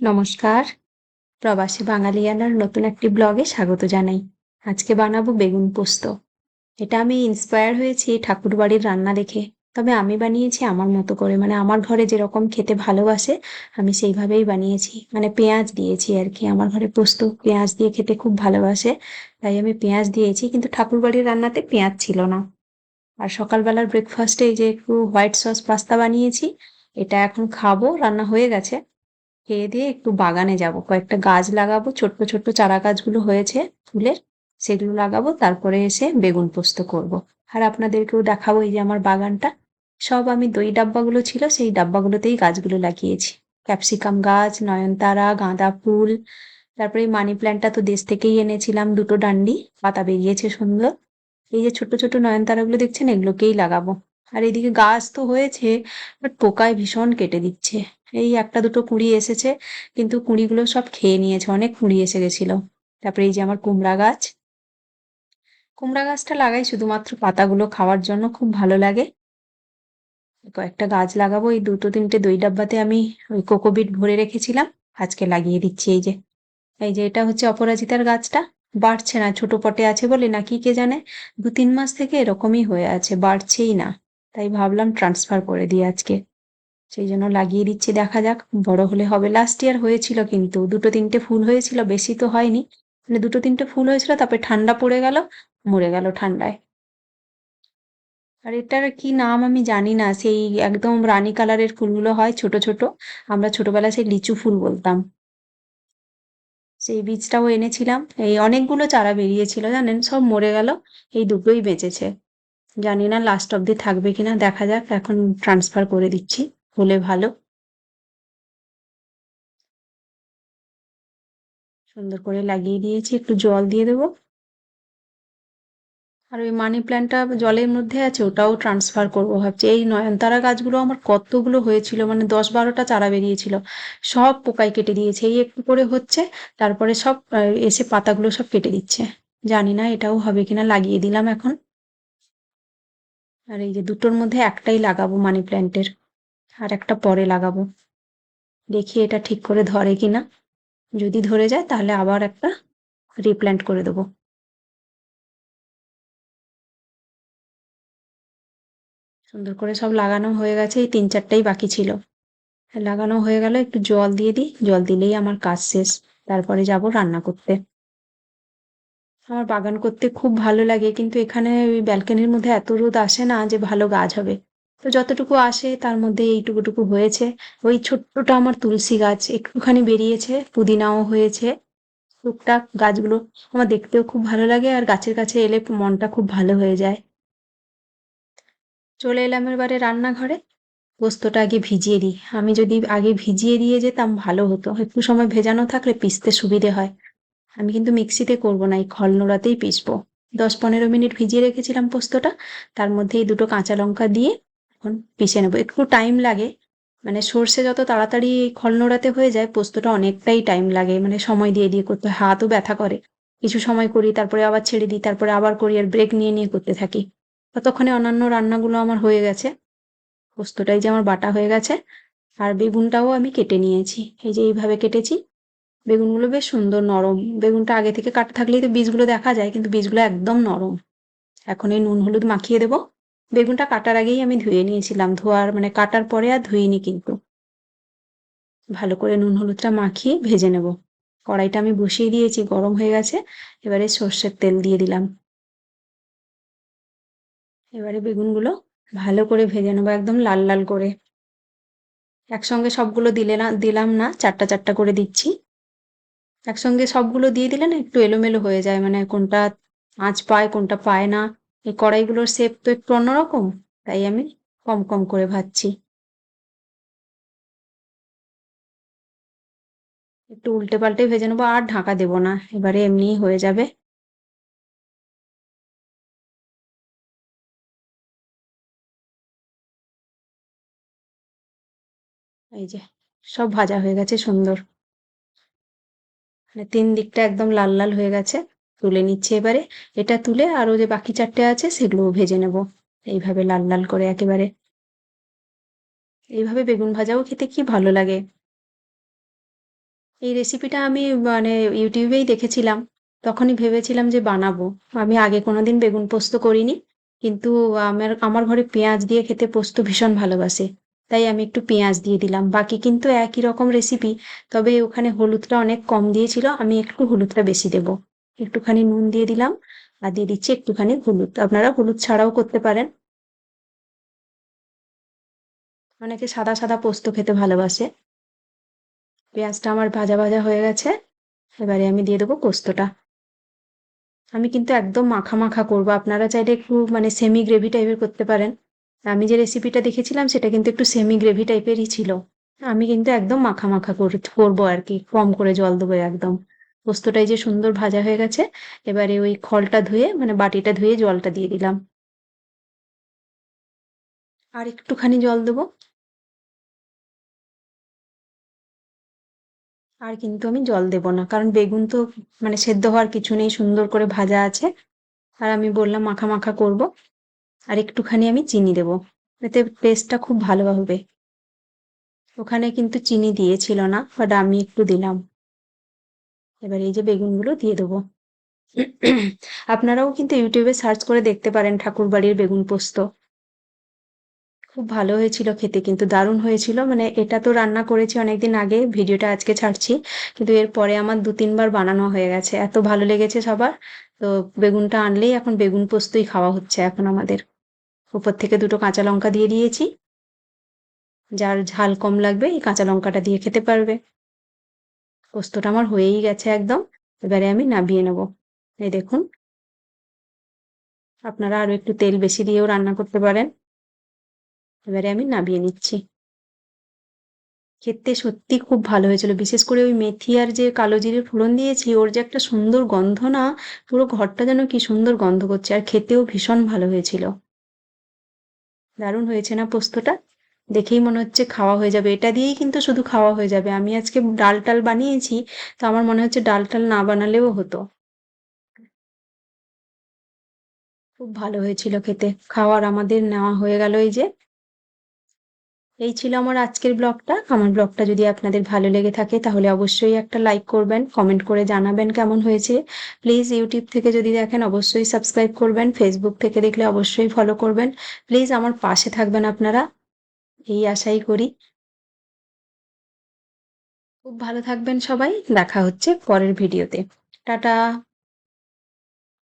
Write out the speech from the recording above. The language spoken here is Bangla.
নমস্কার। প্রবাসী বাঙালিয়ানার নতুন একটি ব্লগে স্বাগত জানাই। আজকে বানাবো বেগুন পোস্ত। এটা আমি ইন্সপায়ার হয়েছি ঠাকুরবাড়ির রান্না দেখে। তবে আমি বানিয়েছি আমার মতো করে। মানে আমার ঘরে যেরকম খেতে ভালোবাসে, আমি সেইভাবেই বানিয়েছি। মানে পেঁয়াজ দিয়েছি আর কি। আমার ঘরে পোস্ত পেঁয়াজ দিয়ে খেতে খুব ভালোবাসে। তাই আমি পেঁয়াজ দিয়েছি, কিন্তু ঠাকুরবাড়ির রান্নাতে পেঁয়াজ ছিল না। আর সকালবেলার ব্রেকফাস্টে এই যে একটু হোয়াইট সস পাস্তা বানিয়েছি, এটা এখন খাব। রান্না হয়ে গেছে। খেয়ে দিয়ে একটু বাগানে যাব। কয়েকটা গাছ লাগাবো, ছোট্ট ছোট্ট চারা গাছগুলো হয়েছে ফুলের, সেগুলো লাগাবো, তারপরে এসে বেগুন পোস্ত করব। আর আপনাদেরকেও দেখাবো এই যে আমার বাগানটা। সব আমি দই ডাব্বাগুলো ছিল, সেই ডাব্বাগুলোতেই গাছগুলো লাগিয়েছি। ক্যাপসিকাম গাছ, নয়নতারা, গাঁদা ফুল, তারপরে মানি প্ল্যান্টটা তো দেশ থেকেই এনেছিলাম, দুটো ডান্ডি, পাতা বেরিয়েছে সুন্দর। এই যে ছোট ছোট নয়নতারাগুলো দেখছেন, এগুলোকেই লাগাবো। আর এদিকে গাছ তো হয়েছে, বাট পোকায় ভীষণ কেটে দিচ্ছে। এই একটা দুটো কুঁড়ি এসেছে, কিন্তু কুঁড়িগুলো সব খেয়ে নিয়েছে, অনেক কুঁড়ি এসে গেছিল। তারপরে এই যে আমার কুমড়া গাছ। কুমড়া গাছটা লাগাই শুধুমাত্র পাতাগুলো খাওয়ার জন্য, খুব ভালো লাগে। কয়েকটা গাছ লাগাবো, এই দুটো তিনটে দই ডাব্বাতে আমি ওই কোকোবিট ভরে রেখেছিলাম, আজকে লাগিয়ে দিচ্ছি এই যে। এই যে এটা হচ্ছে অপরাজিতার গাছটা, বাড়ছে না, ছোট পটে আছে বলে না কি কে জানে দু তিন মাস থেকে এরকমই হয়ে আছে, বাড়ছেই না। তাই ভাবলাম ট্রান্সফার করে দিই আজকে। সেই জন্য লাগিয়ে দিচ্ছি, দেখা যাক। বড় হলে হবে। লাস্ট ইয়ার হয়েছিল কিন্তু, দুটো তিনটে ফুল হয়েছিল, বেশি তো হয়নি। মানে দুটো তিনটে ফুল হয়েছিল, তারপরে ঠান্ডা পড়ে গেল, মরে গেল ঠান্ডায়। আর এটার কি নাম আমি জানি না, সেই একদম রানী কালারের ফুলগুলো হয় ছোট ছোট। আমরা ছোটবেলায় সেই লিচু ফুল বলতাম। সেই বীজটাও এনেছিলাম। এই অনেকগুলো চারা বেরিয়েছিল, জানেন? সব মরে গেল, এই দুটোই বেঁচেছে। জানি না লাস্ট অব্দি থাকবে কিনা, দেখা যাক। এখন ট্রান্সফার করে দিচ্ছি। হলে ভালো। সুন্দর করে লাগিয়ে দিয়েছি, একটু জল দিয়ে দেবো। আর ওই মানি প্ল্যান্টটা জলের মধ্যে আছে, ওটাও ট্রান্সফার করব ভাবছি। এই নয়নতারা গাছগুলো আমার কতগুলো হয়েছিল মানে দশ বারোটা চারা বেরিয়েছিল, সব পোকায় কেটে দিয়েছে। এই একটু করে হচ্ছে, তারপরে সব এসে পাতাগুলো সব কেটে দিচ্ছে। জানি না এটাও হবে কিনা, লাগিয়ে দিলাম এখন। আর এই যে দুটোর মধ্যে একটাই লাগাবো মানি প্ল্যান্টের আর একটা পরে লাগাবো। দেখি এটা ঠিক করে ধরে কিনা। যদি ধরে যায় তাহলে আবার একটা রিপ্ল্যান্ট করে দেবো। সুন্দর করে সব লাগানো হয়ে গেছে, এই তিন চারটাই বাকি ছিল। লাগানো হয়ে গেল, একটু জল দিয়ে দিই। জল দিলেই আমার কাজ শেষ। তারপরে যাব রান্না করতে। আমার বাগান করতে খুব ভালো লাগে, কিন্তু এখানে ওই ব্যালকনির মধ্যে এত রোদ আসে না যে ভালো গাছ হবে। তো যতটুকু আসে তার মধ্যে এইটুকুটুকু হয়েছে। ওই ছোট্টটা আমার তুলসী গাছ একটুখানি বেরিয়েছে, পুদিনাও হয়েছে। টুকটাক গাছগুলো আমার দেখতেও খুব ভালো লাগে আর গাছের কাছে এলে মনটা খুব ভালো হয়ে যায়। চলে এলাম এবারে রান্নাঘরে। পোস্তটা আগে ভিজিয়ে দিই। আমি যদি আগে ভিজিয়ে দিয়ে যেতাম ভালো হতো। একটু সময় ভেজানো থাকলে পিসতে সুবিধে হয়। আমি কিন্তু মিক্সিতে করব না, এই খল নোড়াতেই পিসবো। দশ পনেরো মিনিট ভিজিয়ে রেখেছিলাম পোস্তটা। তার মধ্যে এই দুটো কাঁচা লঙ্কা দিয়ে এখন পিষে নেব। একটু টাইম লাগে। মানে সর্ষে যত তাড়াতাড়ি খল নোড়াতে হয়ে যায়, পোস্তটা অনেকটাই টাইম লাগে। মানে সময় দিয়ে দিয়ে করতে হাতও ব্যথা করে। কিছু সময় করি, তারপরে আবার ছেড়ে দিই, তারপরে আবার করি আর ব্রেক নিয়ে নিয়ে করতে থাকি। ততক্ষণে অন্যান্য রান্নাগুলো আমার হয়ে গেছে। পোস্তটাই যে আমার বাটা হয়ে গেছে। আর বেগুনটাও আমি কেটে নিয়েছি। এই যে এইভাবে কেটেছি। বেগুনগুলো বেশ সুন্দর নরম। বেগুনটা আগে থেকে কাটা থাকলেই তো বীজগুলো দেখা যায়, কিন্তু বীজগুলো একদম নরম। এখন এই নুন, হলুদ মাখিয়ে দেবো। বেগুনটা কাটার আগেই আমি ধুয়ে নিয়েছিলাম। ধোয়ার মানে কাটার পরে আর ধুইনি কিন্তু। ভালো করে নুন হলুদটা মাখিয়ে ভেজে নেব। কড়াইটা আমি বসিয়ে দিয়েছি, গরম হয়ে গেছে। এবারে সর্ষের তেল দিয়ে দিলাম। এবারে বেগুনগুলো ভালো করে ভেজে নেব একদম লাল লাল করে। একসঙ্গে সবগুলো দিলে না, দিলাম না, চারটা চারটা করে দিচ্ছি। একসঙ্গে সবগুলো দিয়ে দিলে না একটু এলোমেলো হয়ে যায়। মানে কোনটা আঁচ পায়, কোনটা পায় না। এই কড়াইগুলোর শেপ তো একটু অন্যরকম, তাই আমি কম কম করে ভাজছি। একটু উল্টে পাল্টে ভেজে নেব, আর ঢাকা দেব না, এবারে এমনিই হয়ে যাবে। এই যে, সব ভাজা হয়ে গেছে সুন্দর। মানে তিন দিকটা একদম লাল লাল হয়ে গেছে। তুলে নিচ্ছে এবারে। এটা তুলে আরও যে বাকি চারটে আছে সেগুলোও ভেজে নেব। এইভাবে লাল লাল করে একেবারে। এইভাবে বেগুন ভাজাও খেতে কি ভালো লাগে। এই রেসিপিটা আমি মানে ইউটিউবেই দেখেছিলাম। তখনই ভেবেছিলাম যে বানাবো। আমি আগে কোনোদিন বেগুন পোস্ত করিনি। কিন্তু আমার আমার ঘরে পেঁয়াজ দিয়ে খেতে পোস্ত ভীষণ ভালোবাসে। তাই আমি একটু পেঁয়াজ দিয়ে দিলাম। বাকি কিন্তু একই রকম রেসিপি তবে ওখানে হলুদটা অনেক কম দিয়েছিল। আমি একটু হলুদটা বেশি দেব। একটুখানি নুন দিয়ে দিলাম আর দিয়ে দিচ্ছি একটুখানি হলুদ। আপনারা হলুদ ছাড়াও করতে পারেন। অনেকে সাদা সাদা পোস্ত খেতে ভালোবাসে। পেঁয়াজটা আমার ভাজা ভাজা হয়ে গেছে। এবারে আমি দিয়ে দেবো পোস্তটা। আমি কিন্তু একদম মাখা মাখা করব। আপনারা চাইলে একটু মানে সেমি গ্রেভি টাইপের করতে পারেন। আমি যে রেসিপিটা দেখেছিলাম, সেটা কিন্তু একটু সেমি গ্রেভি টাইপেরই ছিল। আমি কিন্তু একদম মাখা মাখা করব আর কি। কম করে জল দেবো একদম। পোস্তটাই যে সুন্দর ভাজা হয়ে গেছে, এবারে ওই খলটা ধুয়ে মানে বাটিটা ধুয়ে জলটা দিয়ে দিলাম। আর একটুখানি জল দেবো। আর কিন্তু আমি জল দেব না, কারণ বেগুন তো মানে সেদ্ধ হওয়ার কিছু নেই, সুন্দর করে ভাজা আছে। আর আমি বললাম মাখা মাখা করব, আর একটুখানি আমি চিনি দেব, এতে টেস্টটা খুব ভালো হবে। ওখানে কিন্তু চিনি দিয়েছিল না বাট আমি একটু দিলাম। এবার এই যে বেগুনগুলো দিয়ে দেবো। আপনারাও কিন্তু ইউটিউবে সার্চ করে দেখতে পারেন ঠাকুরবাড়ির বেগুন পোস্ত। খুব ভালো হয়েছিল খেতে, কিন্তু দারুণ হয়েছিল। মানে এটা তো রান্না করেছি অনেকদিন আগে, ভিডিওটা আজকে ছাড়ছি, কিন্তু এরপরে আমার দু তিনবার বানানো হয়ে গেছে। এত ভালো লেগেছে সবার। তো বেগুনটা আনলেই এখন বেগুন পোস্তই খাওয়া হচ্ছে এখন আমাদের। উপর থেকে দুটো কাঁচা লঙ্কা দিয়ে দিয়েছি। যার ঝাল কম লাগবে এই কাঁচা লঙ্কাটা দিয়ে খেতে পারবে। পোস্তটা আমার হয়েই গেছে একদম। এবারে আমি নাবিয়ে নেব। এই দেখুন। আপনারা আরও একটু তেল বেশি দিয়েও রান্না করতে পারেন। এবারে আমি নাবিয়ে নিচ্ছি। খেতে সত্যি খুব ভালো হয়েছিল। বিশেষ করে ওই মেথি আর যে কালো জিরে ফোড়ন দিয়েছি, ওর যে একটা সুন্দর গন্ধ না, পুরো ঘরটা যেন কি সুন্দর গন্ধ করছে। আর খেতেও ভীষণ ভালো হয়েছিল। দারুণ হয়েছে না পোস্তটা? দেখেই মনে হচ্ছে খাওয়া হয়ে যাবে। এটা দিয়েই কিন্তু শুধু খাওয়া হয়ে যাবে। আমি আজকে ডাল টাল বানিয়েছি, তো আমার মনে হচ্ছে ডাল টাল না বানালেও হতো। খুব ভালো হয়েছিল খেতে। খাওয়ার আমাদের নেওয়া হয়ে গেল এই যে। এই ছিল আমার আজকের ব্লগটা। আমার ব্লগটা যদি আপনাদের ভালো লেগে থাকে, তাহলে অবশ্যই একটা লাইক করবেন, কমেন্ট করে জানাবেন কেমন হয়েছে। প্লিজ ইউটিউব থেকে যদি দেখেন, অবশ্যই সাবস্ক্রাইব করবেন। ফেসবুক থেকে দেখলে অবশ্যই ফলো করবেন। প্লিজ আমার পাশে থাকবেন আপনারা। এই আশাই করি। খুব ভালো থাকবেন সবাই। দেখা হচ্ছে পরের ভিডিওতে। টাটা!